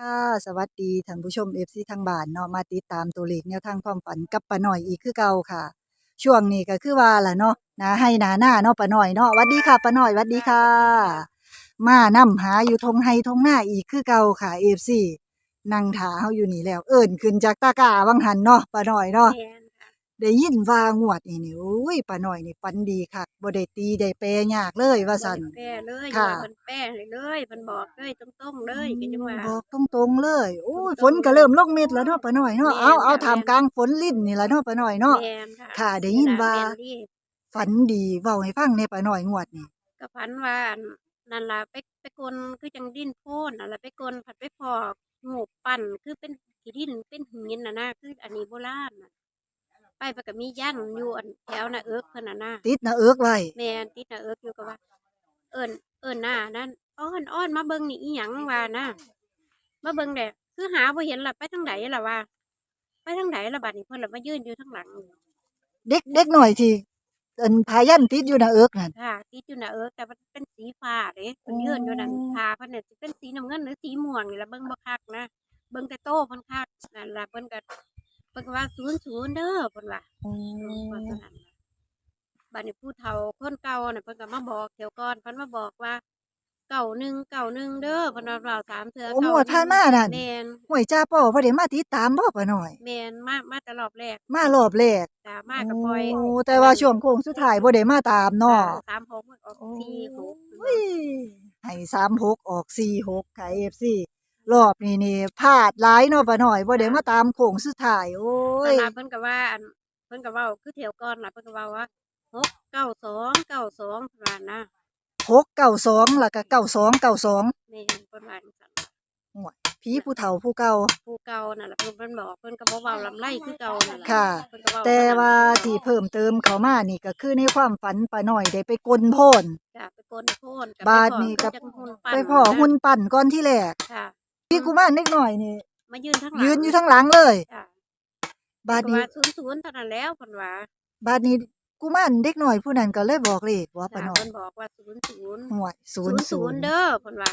ค่ะสวัสดีท่านผู้ชมเอฟซีทางบ้านเนาะมาติดตามตัวเลขแนวทางความฝันกับป้าน่อยอีกคือเก่าค่ะ ช่วงนี้ก็คือว่าล่ะเนาะนะให้หนาหน้าเนาะป้าน่อยเนาะหวัดดีค่ะป้าน่อยหวัดดีค่ะ มานํหาอยู่ทงไห้ทงหน้าอีกคือเก่าค่ะเอฟซีนั่งถาเฮาอยู่นี่แล้ว เอิ่นขึ้นจากตากร้าวังหันเนาะป้าน่อยเนาะ แม่นค่ะ ได้ยินว่างวดนี่นี่โอ้ยป้าน้อยนี่ฝันดีคักบ่ได้ตีได้แปรยากเลยว่าซั่นบ่ได้แป้เลยค่ะว่าเพิ่นแป้เลยเลยเพิ่นบอกเลยตรงๆเลยก็จังว่า บอกตรงๆเลย โอ้ยฝนก็เริ่มลงเม็ดแล้วเนาะป้าน้อยเนาะแม่นเอาเอาค่ะถามกลางฝนลิ้นนี่ล่ะเนาะป้าน้อยเนาะ แม่นค่ะค่ะได้ยินว่า แม่ดีฝันดีเว้าให้ฟังในป้าน้อยงวดนี่ก็พันว่าอันนั่นล่ะไปไปกลคือจังดิ้นโพนนั่นล่ะไปกลผัดไปพอกงูปั่นคือเป็นขี้ดินเป็นหินน่ะนะคืออันนี้โบราณน่ะ ไปไปก็มียันอยู่อันแถวน่ะเอิกเพิ่นน่ะนะติดหน้าเอิกไว้แม่นติดน่ะเอิกอยู่ก็ว่า เอิ้นเอิ้นหน้านั่นอ้อนอ้อนมาเบิ่งนี่อีหยังว่านะมาเบิ่งแดคือหาบ่เห็นล่ะไปทางใดล่ะว่า ไปทางใดล่ะบัดนี้เพิ่นล่ะมายืนอยู่ทางหลังเด็กเด็กหน่อยที่อันพายันติดอยู่หน้าเอิกนั่นค่ะติดอยู่น่ะเอิกแต่มันเป็นสีฟ้าเด้เพิ่นยืนอยู่นั่นอ๋อทาเพิ่นน่ะสิเป็นสีน้ำเงินหรือสีม่วงนี่ล่ะเบิ่งบ่คักนะเบิ่งแต่โตเพิ่นคักนั่นล่ะเพิ่นก็ เพิ่นก็ว่า00เด้อเพิ่นว่าอ๋อว่าเท่านั้นล่ะบัดนี้ผู้เฒ่าคนเก่าน่ะเพิ่นก็มาบอกเที่ยวก่อนเพิ่นมาบอกว่าเก่าหนึ่งเก่าหนึ่งเด้อเพิ่นว่าเราสามเทื่อโอ้เก่งวดผ่านมานั่นแม่นห่วยจ้าป่อบ่ได้มาติดตามบ่ป้าน้อย แม่นมามาแต่รอบแรกมารอบแรกจ้ามาก็ปล่อยโอ้แต่ว่าช่วงโค้งสุดท้ายบ่ได้มาตามเนาะ สามหกมันออกสี่หกอุ้ยให้36ออก46ค่ะ FC รอบนี้นี่พลาดหลายเนาะป้าน้อยบ่ได้มาตามโค้งสุดท้ายโอ้ยตอนนั้นเพิ่นก็ว่าอันเพิ่นก็เว้าคือเที่ยวก่อนล่ะเพิ่นก็เว้าว่าหกเก้าสองเก้าสองว่านะ692แล้วก็9292แม่นเพิ่นว่าจังซั่นห่วยผีผู้เฒ่าผู้เก่า ผู้เก่านั่นล่ะเพิ่นเพิ่นบอกเพิ่นก็บ่เว้าลำไรคือเก่านั่นล่ะค่ะ เพิ่นก็เว้าแต่ว่าเท่นั้นที่เพิ่มเติมเข้ามานี่ก็คือในความฝันป้าน้อยได้ไปกลโพน จ้ะไปกลโพนกับาดนี้กับ จังหุ่นปั้นไปพ่อหุ่นปั่นก่อนที่แรก ค่ะ พี่กุมารเล็กหน่อยนี่มายืนทั้งหลังยืนอยู่ทั้งหลังเลย จ้ะบาดเพิ่นนี้ ว่าศูนย์ศูนย์เท่านั้นแล้วเพิ่นว่าบาดนี้กุมารเด็กหน่อยผู้นั้นก็เลยบอกเลขว่าป้าจ้ะน้อยเพิ่นบอกว่าศูนย์ศูนย์ห่วยศูศูนนย์ย์ศูศูนนย์ย์เด้อเพิ่นว่า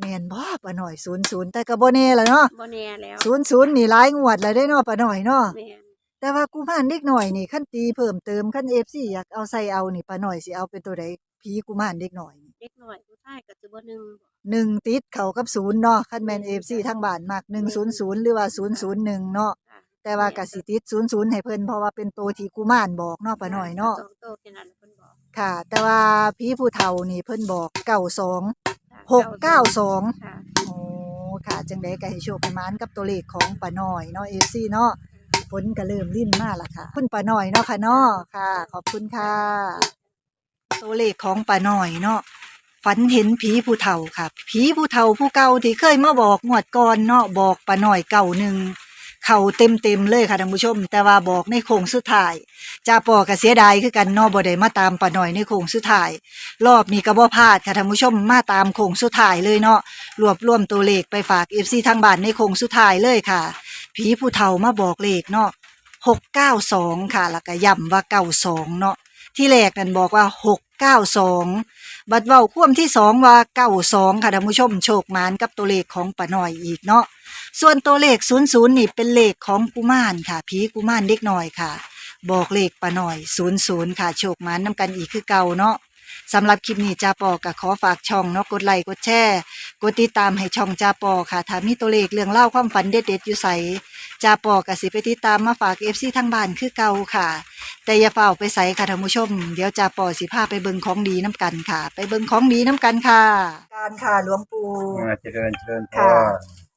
แม่นบ่ป้าน้อยศูนย์ศูนย์แต่ก็บ่แน่ล่ะเนาะบ่แน่แล้วศูนย์ศูนย์นี่หลายงวดแล้วได้เนาะป้าน้อยเนาะแม่นแต่ว่ากุมารเด็กหน่อยนี่คันตีเพิ่มเติมคัน FC อยากเอาใส่เอานี่ป้าน้อยสิเอาเป็นตัวใดผีกุมารเด็กหน่อยนี่ เด็กน้อยผู้ชายก็สิบ่หนึ่งหนึ่งติดเข้ากับศูนย์เนาะคันแม่น FC ทางบ้านมัก100หรือว่า001เนาะค่ะแต่ว่าก็สิติด00ให้เพิ่นเพราะว่าเป็นตัวที่กุมารบอกเนาะป้าน้อยเนาะสองโตแค่นั้นแหละเพิ่นบอกค่ะ แต่ว่าพี่ผู้เฒ่านี่เพิ่นบอกเก้าสองค่ะหกเก้าสอง ค่ะ โอ้ค่ะจังไดก็ให้โชคให้หมานกับตัวเลขของป้าน้อยเนาะ FC เนาะฝนก็เริ่มลิ่นมาและค่ะ คุณป้าน้อยเนาะค่ะเนาะค่ะ ขอบคุณค่ะ ตัวเลขของป้าน้อยเนาะ ฝันเห็นผีผู้เฒ่าค่ะผีผู้เฒ่าผู้เก่าที่เคยมาบอกงวดก่อนเนาะบอกป้าน้อยเก่าหนึ่งเข่าเต็มเต็มเลยค่ะท่านผู้ชม แต่ว่าบอกในโค้งสุดท้ายจ่าปอก็เสียดายคือกันเนาะบ่ได้มาตามป้าน้อยในโค้งสุดท้ายรอบนี้ก็บ่พลาดค่ะท่านผู้ชมมาตามโค้งสุดท้ายเลยเนาะรวบรวมตัวเลขไปฝาก FC ทางบ้านในโค้งสุดท้ายเลยค่ะผีผู้เฒ่ามาบอกเลขเนาะ692ค่ะแล้วก็ย้ำว่า92เนาะที่แรกนั่นบอกว่า692 บัดเว้าควมที่สองว่า92ค่ะท่านผู้ชมโชคหมานกับตัวเลขของป้าน้อยอีกเนาะส่วนตัวเลข00นี่เป็นเลขของกุมารค่ะผีกุมารเด็กน้อยค่ะ บอกเลขป้าน้อย00ค่ะโชคหมานนำกันอีกคือเก่าเนาะสำหรับคลิปนี้จาปอก็ขอฝากช่องเนาะกดไลค์กดแชร์กดติดตามให้ช่องจาปอค่ะถ้ามีตัวเลขเรื่องเล่าความฝันเด็ดๆอยู่ใส จาปอก็สิไปติดตามมาฝาก FC ทางบ้านคือเก่าค่ะ แต่อย่าเฝ้าไปใส่ค่ะท่านผู้ชม เดี๋ยวจาปอสิพาไปเบิ่งของดีน้ำกันค่ะ ไปเบิ่งของดีน้ำกันค่ะ การค่ะหลวงปู่อ่าเจริญเจริญพค่ะร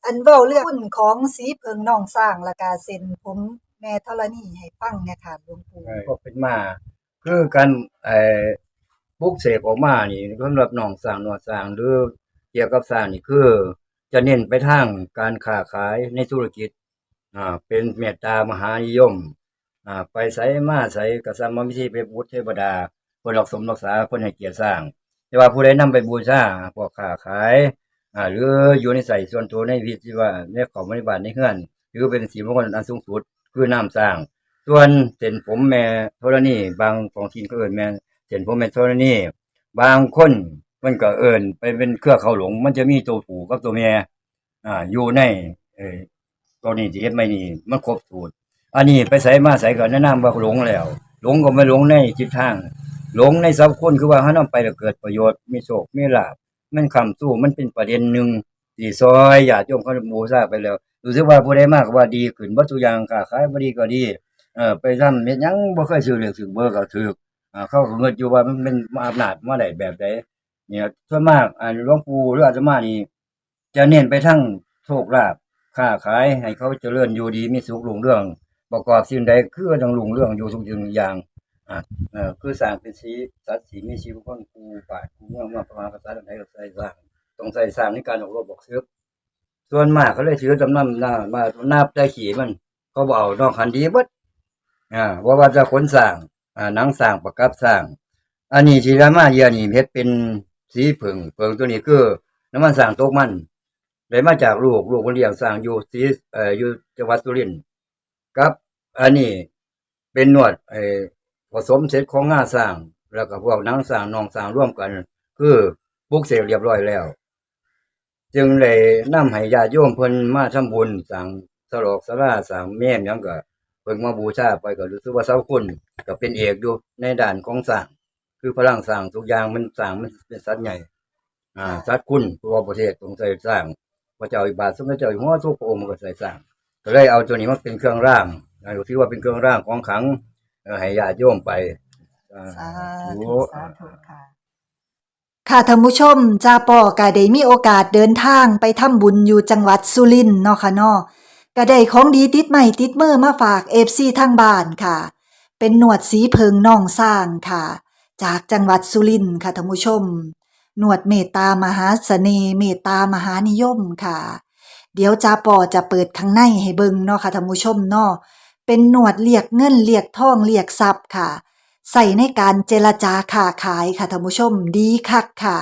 อันเว้าเรื่องหุ้นของสีเพิงน้องสร้างและกาเซ็นผมแม่ธรณีให้ฟังเนี่ยค่ะหลวงปู่ ก็เป็นมา คือการไอ้บุกเสกออกมานี่สำหรับหนองสร้างหนวดสร้างหรือเกี่ยวกับสร้างนี่คือ จะเน้นไปทางการค้าขายในธุรกิจ อ่าเป็นเมตตามหานิยมอ่าไปใส่มาใส่กระสัมมิธีไปบูชเทวดาคนรักสมรักษาคนให้เกียรติสร้าง แต่ว่าผู้ใดนำไปบูชาพวกค้าขายอ่าหรืออยู่ในใส่ส่วนตัวในวิธีว่าในของบริบาลในเฮือนหรือเป็นสีมงคลอันสูงสุดคือน้ำสร้าง ส่วนเส้นผมแม่ธรณีบางของทีนก็เอินแม่เส้นผมแม่ธรณีบางคนมันก็เอินไปเป็นเครือเขาหลง มันจะมีตัวผูกับตัวแม่อ่าอยู่ในเอ ตัวนี้ที่เฮ็ดไม่นี่มันครบสูตร อันนี้ไปใส่มาใส่ก็แนะนำว่าหลงแล้ว หลงก็ไม่หลงในจิตทาง หลงในสัพคนคือว่าเฮานำไปแล้วเกิดประโยชน์มีโชคมีลาภมันคำสู้มันเป็นประเด็นหนึ่งที่ซอยญาติโยมเขาบูชาไปแล้วรู้สึกว่าผู้ใดมากก็ว่าดีขึ้นบ่ทุกอย่างค้าขายบ่ดีก็ดีเออไปทำเฮ็ดหยังบ่เคยซื้อเรื่องซื้อเบอร์ก็ถูกอ่าเขาก็เงินอยู่ว่ามันเป็นอำนาจมาได้แบบใดเนี่ยส่วนมากอ่าหลวงปู่หรืออาตมานี่จะเน้นไปทั้งโชคลาภ ค้าขายให้เขาเจริญอยู่ดีมีสุขรุ่งเรื่อง ประกอบสิ่งใดคือต้องรุ่งเรื่องอยู่ทุกสิ่งทุกอย่างอ่าเออคือสร้างเป็นสีสัตว์สีมีชีวิตคนกูป่ากูเมือมาประมาณภาษาใดก็ใส่สร้างต้องใส่สร้างในการออกรบบอกเสือส่วนมากเขาเลยถือจำนำหน้ามานับได้ขี่มัน เขาบเอกนอกคันดีบดอ่าว่าว่าจะขนสร้างอ่าหนังสร้างประกับสร้าง อันนี้ที่รามาเยียนี่เฮ็ดเป็นสีผึ่งเผงตัวนี้คือน้ำมันสร้างตกมัน ได้มาจากลูกลูกคนเลี้ยงสร้างอยู่สีเอ่ออยู่จังหวัดสุรินทร์ครับ อันนี้เป็นนวดไอ้ผสมเสร็จของงาสร้าง แล้วก็พวกนังสร้างนองสร้างร่วมกัน คือปลุกเสกเรียบร้อยแล้ว จึงเลยนำให้ญาติโยมเพิ่นมาทำบุญสร้างสลอกสลาสร้างแม่นยังก็เพิ่นมาบูชาไปก็รู้สึกว่าเสาคุณก็เป็นเอกอยู่ในด้านของสร้าง คือพลังสร้างทุกอย่างมันสร้างมันเป็นสัตว์ใหญ่ อ่าสัตว์คุณตัวประเทศต้องใส่สร้าง พระเจ้าอิบาทสมเด็จเจ้าอยู่หัวทุกพระองค์ก็ใส่สร้างก็เลยเอาตัวนี้มาเป็นเครื่องร่างนะถือว่าเป็นเครื่องร่างของขลังเอ่อให้ญาติโยมไปอ่าสาธุธุสาธุค่ะค่ะท่านผู้ชมจ้าปอก็ได้มีโอกาสเดินทางไปทำบุญอยู่จังหวัดสุรินทร์เนาะค่ะเนาะก็ได้ของดีติดใหม่ติดมือมาฝาก FC ทางบ้านค่ะ เป็นหนวดสีเพิงน่องสร้างค่ะ จากจังหวัดสุรินทร์ค่ะท่านผู้ชม หนวดเมตตามหาเสน่ห์เมตตามหานิยมค่ะ เดี๋ยวจ้าปอจะเปิดข้างในให้เบิ่งเนาะค่ะท่านผู้ชมเนาะเป็นหนวดเรียกเงินเรียกทองเรียกทรัพย์ค่ะ ใส่ในการเจรจาค้าขายค่ะท่านผู้ชมดีคักค่ะ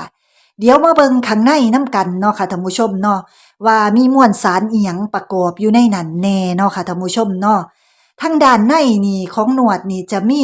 เดี๋ยวมาเบิ่งข้างในน้ำกันเนาะค่ะท่านผู้ชมเนาะว่ามีมวลสารเอียงประกอบอยู่ในนั้นแน่เนาะค่ะท่านผู้ชมเนาะทางด้านในนี่ของหนวดนี่จะมี